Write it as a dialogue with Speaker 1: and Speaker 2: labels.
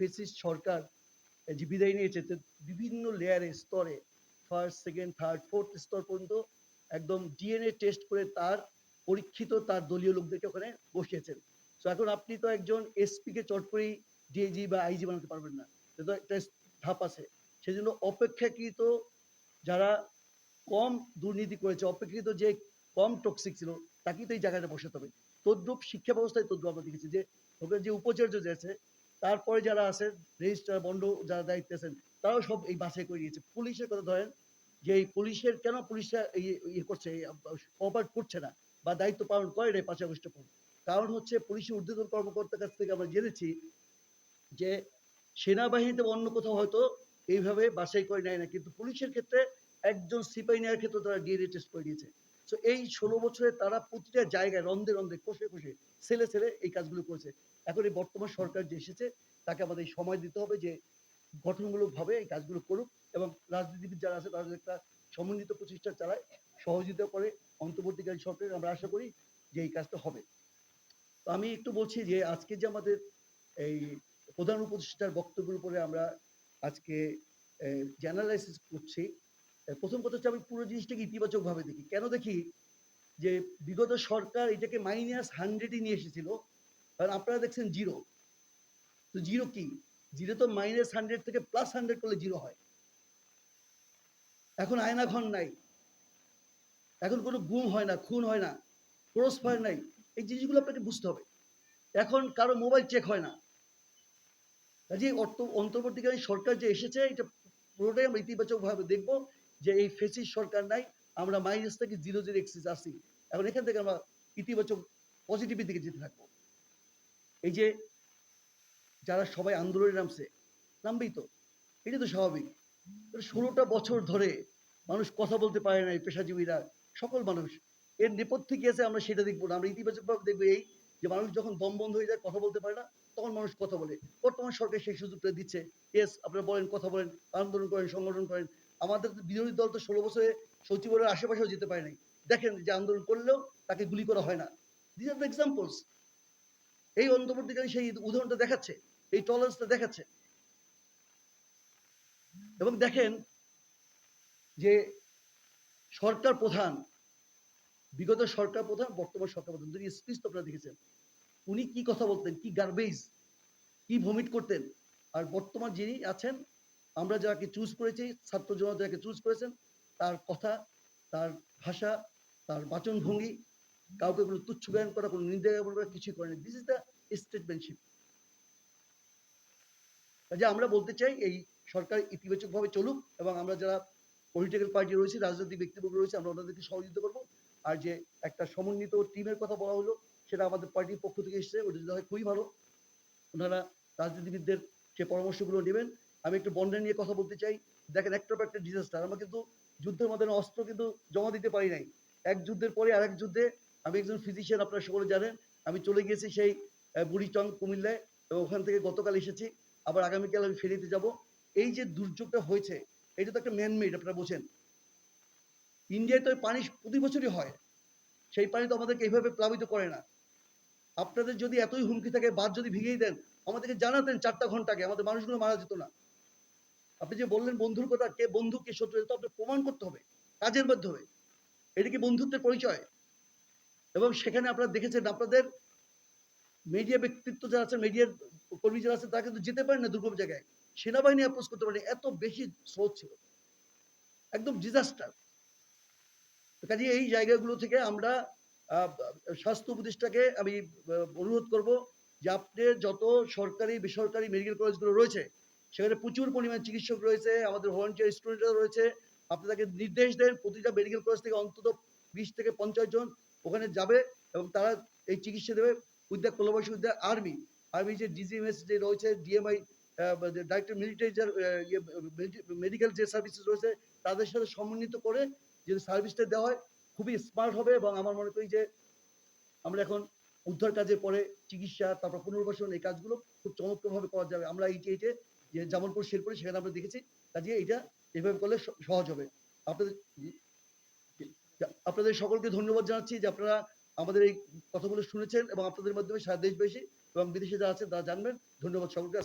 Speaker 1: Fascist সরকার যে বিদায় নিয়েছে বিভিন্ন লেয়ারে স্তরে ফার্স্ট সেকেন্ড থার্ড ফোর্থ স্তর পর্যন্ত একদম ডিএনএ টেস্ট করে তার পরীক্ষিত তার দলীয় লোকদেরকে ওখানে বসিয়েছেন। তো এখন আপনি তো একজন এসপি কে চট করেই ডিআইজি বা আইজি বানাতে পারবেন না। তো একটা ধাপ আছে। সেজন্য অপেক্ষাকৃত যারা কম দুর্নীতি করেছে অপেক্ষিত যে কম টক্সিক ছিল, তাকেই তো এই জায়গাটা বসাতে হবে। তদ্রুপ শিক্ষা ব্যবস্থায় তদ্রুপ আমরা দেখেছি যে ওখানে যে উপাচার্য যে আছে তারপরে যারা আছে রেজিস্ট্রার বন্ড যারা দায়িত্বে আছেন, তারাও সব এই বাছাই করে দিয়েছে পুলিশের কথা ধরেন যে এই পুলিশের, কেন পুলিশরা ইয়ে করছে অপারেট করছে না বা দায়িত্ব পালন করে না এই পাঁচ আগস্ট পর? কারণ হচ্ছে পুলিশের ঊর্ধ্বতন কর্মকর্তার কাছ থেকে আমরা জেনেছি যে সেনাবাহিনীতে অন্য কোথাও হয়তো এইভাবে বাছাই করে নেয় না। কিন্তু পুলিশের ক্ষেত্রে একজন সিপাহী নেওয়ার ক্ষেত্রে তারা ডিএনএ টেস্ট করে দিয়েছে তো এই ষোলো বছরে তারা প্রতিটা জায়গায় রন্ধে রন্ধে, কষে কষে ছেলে ছেলে এই কাজগুলো করেছে। এখন এই বর্তমান সরকার যে এসেছে, তাকে আমাদের সময় দিতে হবে যে গঠনমূলকভাবে এই কাজগুলো করুক এবং রাজনীতিবিদ যারা আছে যদি একটা সমন্বিত প্রচেষ্টা চালায়, সহযোগিতা করে অন্তর্বর্তীকালীন সরকারের। আমরা আশা করি যে এই কাজটা হবে। তো আমি একটু বলছি যে আজকে যে আমাদের এই প্রধান উপদেষ্টার বক্তব্যের উপরে আমরা আজকে জ্যানালাইসিস করছি প্রথম কথা হচ্ছে আমি পুরো জিনিসটাকে ইতিবাচক ভাবে দেখি। কেন দেখি? যে বিগত সরকার এটাকে মাইনাস হান্ড্রেডই নিয়ে এসেছিল। কারণ আপনারা দেখছেন জিরো তো জিরো কি? জিরো তো মাইনাস হান্ড্রেড থেকে প্লাস হান্ড্রেড করলে জিরো হয়। এখন আয়না ঘর নাই। এখন কোনো গুম হয় না, খুন হয় না, ক্রস ফায়ার নাই। এই জিনিসগুলো আপনাকে বুঝতে হবে। এখন কারও মোবাইল চেক হয় না। কাজে অর্থ অন্তর্বর্তীকালীন সরকার যে এসেছে, এটা পুরোটাই আমরা ইতিবাচক ভাবে দেখব। যে এই ফেসিস সরকার নাই, আমরা মাইনাস থেকে জিরো জিরো এক্সিস আসি এখন এখান থেকে আমরা ইতিবাচক পজিটিভের দিকে যেতে থাকব। এই যে যারা সবাই আন্দোলনে নামছে, নামবেই তো। এটা তো স্বাভাবিক। ষোলোটা বছর ধরে মানুষ কথা বলতে পারে না এই পেশাজীবীরা, সকল মানুষ। এর নেপথ্যে কি আছে আমরা সেটা দেখব না। আমরা ইতিবাচকভাবে দেখব এই যে মানুষ যখন দম বন্ধ হয়ে যায়, কথা বলতে পারে না, তখন মানুষ কথা বলে। বর্তমান সরকার সেই সুযোগটা দিচ্ছে। ইয়েস আপনারা বলেন, কথা বলেন, আন্দোলন করেন, সংগঠন করেন আমাদের বিরোধী দল তো ষোলো বছরে সচিবালয়ের আশেপাশেও যেতে পারে নাই। দেখেন যে আন্দোলন করলেও তাকে গুলি করা হয় না। দিস আর দ্য এক্সাম্পলস এই অন্তর্বর্তীকালে সেই উদাহরণটা দেখাচ্ছে, এই টলারেন্সটা দেখাচ্ছে। এবং দেখেন যে সরকার প্রধান, বিগত সরকার প্রধান, বর্তমান সরকার প্রধান দুই স্পিচ তো আপনারা দেখেছেন, উনি কি কথা বলতেন, কি গার্বেজ কি ভমিট করতেন, আর বর্তমান যিনি আছেন আমরা যাকে চুজ করেছি, ছাত্র জনতা যাকে চুজ করেছেন, তার কথা, তার ভাষা, তার বাচন ভঙ্গি কাউকে কোনো তুচ্ছ জ্ঞান করা, কোনো নিন্দা জ্ঞাপন করা কিছুই করেনি। দিস ইজ দ্য স্টেটমেন্টশিপ যে আমরা বলতে চাই, এই সরকার ইতিবাচকভাবে চলুক এবং আমরা যারা পলিটিক্যাল পার্টি রয়েছে, রাজনৈতিক ব্যক্তিবর্গ রয়েছে, আমরা ওনাদেরকে সহযোগিতা করব। আর যে একটা সমন্বিত টিমের কথা বলা হলো, সেটা আমাদের পার্টির পক্ষ থেকে এসেছে, ওটা যদি হয় খুবই ভালো। ওনারা রাজনীতিবিদদের সে পরামর্শগুলো নেবেন আমি একটু বন্ডা নিয়ে কথা বলতে চাই। দেখেন, একটা পর একটা ডিজাস্টার আমরা কিন্তু যুদ্ধের মধ্যে অস্ত্র কিন্তু জমা দিতে পারি নাই। এক যুদ্ধের পরে আরেক যুদ্ধে আমি একজন ফিজিশিয়ান আপনারা সকলে জানেন, আমি চলে গিয়েছি সেই বুড়িচং কুমিল্লায় এবং ওখান থেকে গতকাল এসেছি। আবার আগামীকাল আমি ফেরিতে যাব। এই যে দুর্যোগটা হয়েছে, এটা তো একটা ম্যানমেড আপনারা বোঝেন। ইন্ডিয়ায় তো পানি প্রতি বছরই হয়। সেই পানি তো আমাদেরকে এইভাবে প্লাবিত করে না। আপনাদের যদি এতই হুমকি থাকে বাদ যদি ভিগিয়ে দেন, আমাদেরকে জানাতেন চারটা ঘন্টাকে, আমাদের মানুষগুলো মারা যেত না। আপনি যে বললেন বন্ধুর কথা, কে বন্ধু, কে শত্রু, এটা তো আপনার প্রমাণ করতে হবে, কাজের মাধ্যমে। এটা কি বন্ধুত্বের পরিচয়? এবং সেখানে আপনারা দেখেছেন, আপনাদের মিডিয়া ব্যক্তিত্ব যারা আছে মিডিয়ার কর্মী যারা আছে তারা কিন্তু যেতে পারেন না দুর্গম জায়গায়। সেনাবাহিনী অ্যাপ্রোচ করতে পারেনি এত বেশি স্রোত ছিল। একদম ডিজাস্টার কাজে এই জায়গাগুলো থেকে আমরা স্বাস্থ্য উপদেষ্টাকে আমি অনুরোধ করব যে আপনি যত সরকারি, বেসরকারি মেডিকেল কলেজগুলো রয়েছে সেখানে প্রচুর পরিমাণ চিকিৎসক রয়েছে, আমাদের ভলেন্টিয়ার স্টুডেন্টরা রয়েছে। আপনি তাকে নির্দেশ দেন, প্রতিটা মেডিকেল কলেজ থেকে অন্তত বিশ থেকে পঞ্চাশ জন ওখানে যাবে এবং তারা এই চিকিৎসা দেবে with with the army army যে ডিজিএমএস যে রয়েছে ডিএমআই ডাইরেক্টর মিলিটারি যার মেডিকেল যে সার্ভিসেস রয়েছে, তাদের সাথে সমন্বিত করে যদি সার্ভিসটা দেওয়া হয়, খুবই স্মার্ট হবে এবং আমার মনে করি যে আমরা এখন উদ্ধার কাজের পরে চিকিৎসা, তারপর পুনর্বাসন এই কাজগুলো খুব চমৎকারভাবে করা যাবে। আমরা এইটে এইটে যে জামালপুর শেরপুরে সেখানে আমরা দেখেছি কাজে এটা এভাবে করলে সহজ হবে। আপনাদের আপনাদের সকলকে ধন্যবাদ জানাচ্ছি যে আপনারা আমাদের এই কথাগুলো শুনেছেন এবং আপনাদের মাধ্যমে সারা দেশবাসী এবং বিদেশে যারা আছেন তারা জানবেন। ধন্যবাদ সকলকে।